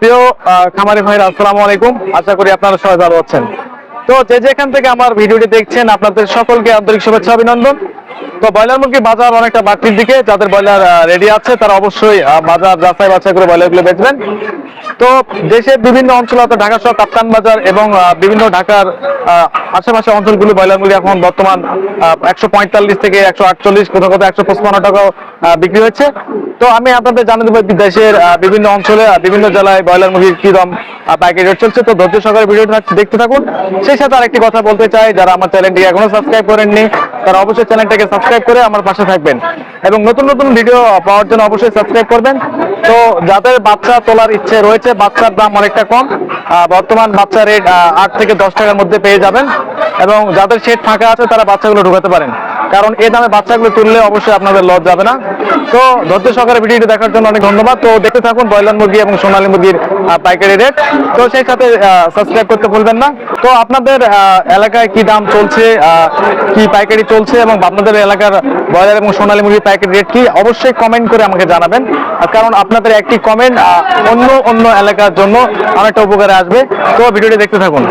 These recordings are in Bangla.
প্রিয় খামারি ভাইরা, আসসালামু আলাইকুম। আশা করি আপনারা সবাই ভালো আছেন। তো যে যেখান থেকে আমার ভিডিওটি দেখছেন, আপনাদের সকলকে আন্তরিক শুভেচ্ছা, অভিনন্দন। তো ব্রয়লার মুরগি বাজার অনেকটা বাড়তির দিকে, যাদের ব্রয়লার রেডি আছে, তারা অবশ্যই বাজার যাচাই বাছাই করে ব্রয়লারগুলো বেচবেন। তো দেশের বিভিন্ন অঞ্চল অর্থাৎ ঢাকা সহ কাপ্তান বাজার এবং বিভিন্ন ঢাকার আশেপাশে অঞ্চলগুলো ব্রয়লার মুরগি এখন বর্তমান একশো পঁয়তাল্লিশ থেকে একশো আটচল্লিশ, কোথাও কোথাও একশো পঁচপান্ন টাকাও বিক্রি হচ্ছে তো আমি আপনাদের জানিয়ে দেবো দেশের বিভিন্ন অঞ্চলে বিভিন্ন জেলায় ব্রয়লার মুরগির কি দাম পাইকারি রেট চলছে। তো ধৈর্য সহকারে ভিডিওটি দেখতে থাকুন। সেই সাথে আরেকটি কথা বলতে চাই, যারা আমার চ্যানেলটি এখনও সাবস্ক্রাইব করেননি, তারা অবশ্যই চ্যানেলটাকে সাবস্ক্রাইব করে আমার পাশে থাকবেন। এবং নতুন নতুন ভিডিও পাওয়ার জন্য অবশ্যই সাবস্ক্রাইব করবেন। তো যাদের বাচ্চা তোলার ইচ্ছে রয়েছে, বাচ্চার দাম অনেকটা কম বর্তমান বাচ্চা রেট আট থেকে দশ টাকার মধ্যে পেয়ে যাবেন। এবং যাদের শেড ফাঁকা আছে, তারা বাচ্চাগুলো ঢুকাতে পারেন। কারণ এই দামে বাচ্চাগুলো তুললে অবশ্যই আপনাদের লস যাবে না। তো ধৈর্য সহকারে ভিডিওটি দেখার জন্য অনেক ধন্যবাদ। তো দেখতে থাকুন ব্রয়লার মুরগি এবং সোনালী মুরগির পাইকারি রেট তো সেই সাথে সাবস্ক্রাইব করতে ভুলবেন না। তো আপনাদের এলাকায় কি দাম চলছে কি পাইকারি চলছে এবং আপনাদের এলাকার ব্রয়লার এবং সোনালী মুরগির পাইকারি রেট কি, অবশ্যই কমেন্ট করে আমাকে জানাবেন। কারণ আপনাদের একটি কমেন্ট অন্য অন্য এলাকার জন্য অনেকটা উপকারে আসবে। তো ভিডিওটি দেখতে থাকুন।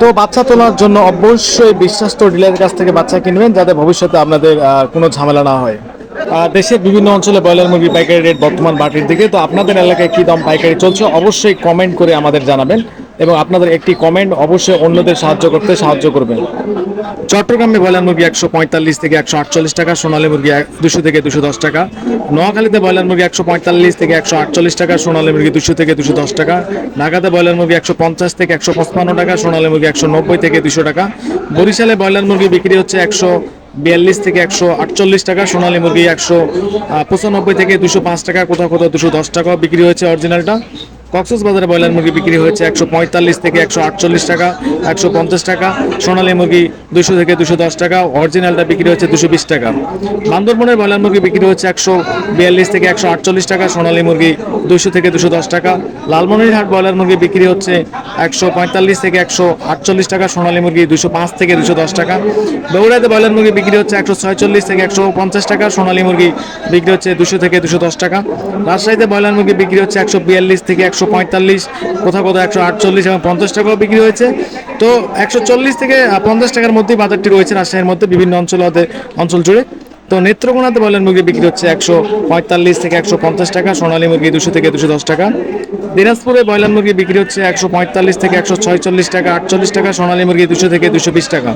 তো বাচ্চা তোলার জন্য অবশ্যই বিশ্বস্ত ডিলারের কাছ থেকে বাচ্চা কিনবেন, যাতে ভবিষ্যতে আপনাদের কোনো ঝামেলা না হয়। দেশের বিভিন্ন অঞ্চলে ব্রয়লার মুরগি পাইকারি রেট বর্তমান বাটির দিকে। তো আপনাদের এলাকায় কি দাম পাইকারি চলছে? অবশ্যই কমেন্ট করে আমাদের জানাবেন এবং আপনাদের একটি কমেন্ট অবশ্যই অন্যদের সাহায্য করতে সাহায্য করবেন। চট্টগ্রামে ব্রয়লার মুরগি একশো পঁয়তাল্লিশ থেকে একশো আটচল্লিশ টাকা, সোনালী মুরগি দুশো থেকে দুশো দশ টাকা। নোয়াখালীতে ব্রয়লার মুরগি একশো পঁয়তাল্লিশ থেকে একশো আটচল্লিশ টাকা, সোনালী মুরগি দুশো থেকে দুশো দশ টাকা। ঢাকাতে ব্রয়লার মুরগি একশো পঞ্চাশ থেকে একশো পঁচপান্ন টাকা, সোনালী মুরগি একশো নব্বই থেকে দুশো টাকা। বরিশালে ব্রয়লার মুরগি বিক্রি হচ্ছে একশো বিয়াল্লিশ থেকে একশো আটচল্লিশ টাকা, সোনালী মুরগি একশো পঁচানব্বই থেকে দুশো পাঁচ টাকা, কোথাও কোথাও দুশো দশ টাকাও বিক্রি হয়েছে অরিজিনালটা বাজারে ব্রয়লার মুরগি বিক্রি হয়েছে একশো পঁয়তাল্লিশ থেকে একশো আটচল্লিশ টাকা, একশো পঞ্চাশ টাকা, সোনালী মুরগি দুশো থেকে দুশো দশ টাকা, অরিজিনালটা বিক্রি হচ্ছে দুশো বিশ টাকা। বান্দরবনের ব্রয়লার মুরগি বিক্রি হচ্ছে একশো বিয়াল্লিশ থেকে একশো আটচল্লিশ টাকা, সোনালী মুরগি দুশো থেকে দুশো দশ টাকা। লালমনিরহাট ব্রয়লার মুরগি বিক্রি হচ্ছে একশো পঁয়তাল্লিশ থেকে একশো আটচল্লিশ টাকা, সোনালী মুরগি দুশো পাঁচ থেকে দুশো দশ টাকা। বগুড়াতে ব্রয়লার মুরগি বিক্রি হচ্ছে একশো ছয়চল্লিশ থেকে একশো পঞ্চাশ টাকা, সোনালী মুরগি বিক্রি হচ্ছে দুশো থেকে দুশো দশ টাকা। রাজশাহীতে ব্রয়লার মুরগি বিক্রি হচ্ছে একশো বিয়াল্লিশ থেকে একশো পঁয়তাল্লিশ, কোথাও কোথাও একশো আটচল্লিশ এবং পঞ্চাশ টাকাও বিক্রি হয়েছে। তো একশো চল্লিশ থেকে পঞ্চাশ টাকার মধ্যেই বাজারটি রয়েছে রাজশাহীর মধ্যে, বিভিন্ন অঞ্চল অঞ্চল জুড়ে। তো নেত্রকোনাতে ব্রয়লার মুরগি বিক্রি হচ্ছে একশো পঁয়তাল্লিশ থেকে একশো পঞ্চাশ টাকা, সোনালী মুরগি দুশো থেকে দুশো দশ টাকা। দিনাজপুরে ব্রয়লার মুরগি বিক্রি হচ্ছে একশো পঁয়তাল্লিশ থেকে একশো ছয়চল্লিশ টাকা, আটচল্লিশ টাকা, সোনালী মুরগি দুশো থেকে দুশো বিশ টাকা।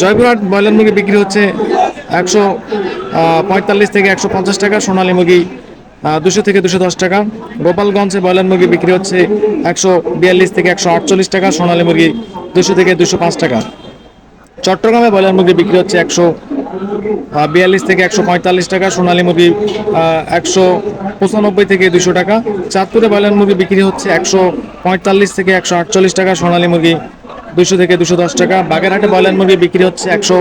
জয়পুরহাট ব্রয়লার মুরগি বিক্রি হচ্ছে একশো পঁয়তাল্লিশ থেকে একশো পঞ্চাশ টাকা, সোনালী মুরগি দুশো থেকে দুশো দশ টাকা। গোপালগঞ্জে ব্রয়লার মুরগি বিক্রি হচ্ছে একশো বিয়াল্লিশ থেকে একশো আটচল্লিশ টাকা, সোনালী মুরগি দুশো থেকে দুশো পাঁচ টাকা। চট্টগ্রামে ব্রয়লার মুরগি বিক্রি হচ্ছে একশো বিয়াল্লিশ থেকে একশো পঁয়তাল্লিশ টাকা, সোনালী মুরগি একশো পঁচানব্বই থেকে দুশো টাকা। চাঁদপুরে ব্রয়লার মুরগি বিক্রি হচ্ছে একশো পঁয়তাল্লিশ থেকে একশো আটচল্লিশ টাকা, সোনালী মুরগি দুশো থেকে দুশো দশ টাকা। বাগেরহাটে ব্রয়লার মুরগি বিক্রি হচ্ছে একশো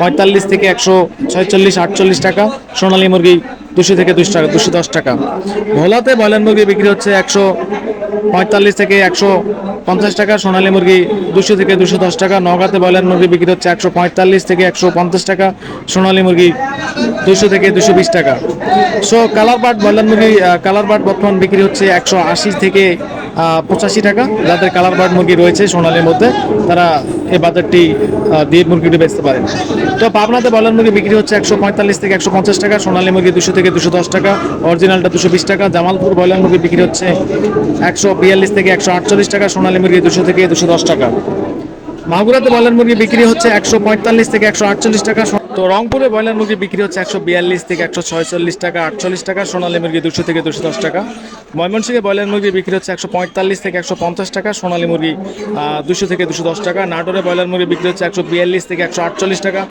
পঁয়তাল্লিশ থেকে একশো ছয়চল্লিশ, আটচল্লিশ টাকা, সোনালী মুরগি দুশো থেকে দুশো টাকা, দুশো দশ টাকা। ভোলাতে ব্রয়লার মুরগি বিক্রি হচ্ছে একশো পঁয়তাল্লিশ থেকে একশো পঞ্চাশ টাকা, সোনালি মুরগি দুশো থেকে দুশো দশ টাকা নগাতে ব্রয়লার মুরগি বিক্রি হচ্ছে একশো পঁয়তাল্লিশ থেকে একশো পঞ্চাশ টাকা, সোনালি মুরগি দুশো থেকে দুশো বিশ টাকা। সো কালার বাট ব্রয়লার মুরগি কালার বাট বর্তমান বিক্রি হচ্ছে একশো আশি থেকে পঁচাশি টাকা। যাদের কালার বাট মুরগি রয়েছে সোনালীর মধ্যে, তারা এই বাজারটি দিয়ে মুরগিটি বেচতে পারেন। তো পাবনাতে ব্রয়লার মুরগি বিক্রি হচ্ছে একশো পঁয়তাল্লিশ থেকে একশো পঞ্চাশ টাকা, সোনালী মুরগি দুশো থেকে দুশো দশ টাকা অরিজিনালটা দুশো বিশ টাকা, জামালপুর ব্রয়লার মুরগি বিক্রি হচ্ছে একশো বিয়াল্লিশ থেকে একশো আটচল্লিশ টাকা, সোনালী মুরগি দুশো থেকে দুশো দশ টাকা। মাগুরাতে ব্রয়লার মুরগি বিক্রি হচ্ছে একশো পঁয়তাল্লিশ থেকে একশো আটচল্লিশ টাকা তো রংপুরে ব্রয়লার মুরগি বিক্রি হচ্ছে একশো বিয়াল্লিশ থেকে একশো ছয়চল্লিশ টাকা, আটচল্লিশ টাকা, সোনালী মুরগি দুশো থেকে দুশো দশ টাকা। ময়মনসিংহে ব্রয়লার মুরগি বিক্রি হচ্ছে একশো পঁয়তাল্লিশ থেকে একশো পঞ্চাশ টাকা, সোনালী মুরগি দুশো থেকে দুশো দশ টাকা। নাটোরে ব্রয়লার মুরগি বিক্রি হচ্ছে একশো বিয়াল্লিশ থেকে একশো আটচল্লিশ টাকা।